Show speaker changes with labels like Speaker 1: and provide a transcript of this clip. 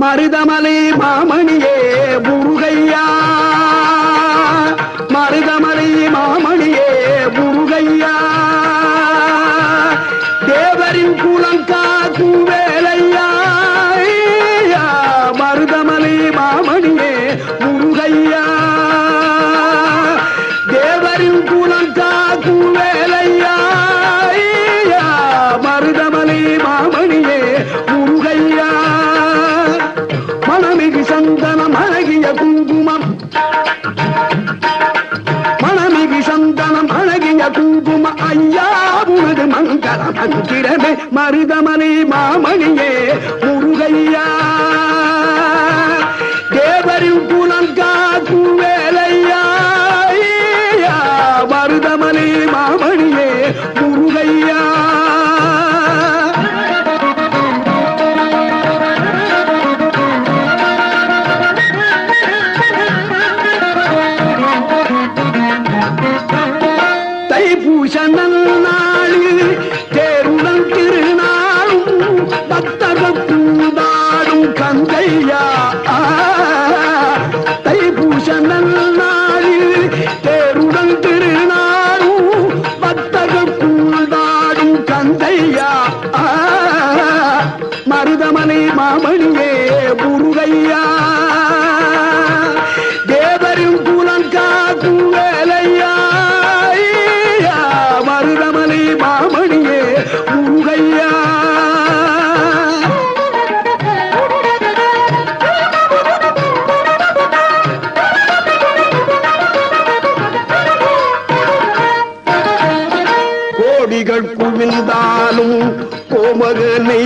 Speaker 1: மருதமலை மாமணியே முருகையா. மருதமலை மாமணியே முருகையா. தேவரின் கூலங்கா மனமிகு சந்தனம் அழகிய குங்குமம். மனமிகு சந்தனம் அழகிய குங்கும ஐயா உனது மங்கள மந்திரமே மருதமலை மாமணியே முருகையா தைப்பூச நன்னாளில் தேருடன் திருநாளும் பக்தக பூதாடும் கந்தையா தைப்பூச நன்னாளில் தேருடன் திருநாளும் பக்தக பூதாடும் கந்தையா மருதமனை மாமணியே முருகையா? முருகையா கோடிகள் குவிந்தாலும் கோமகனை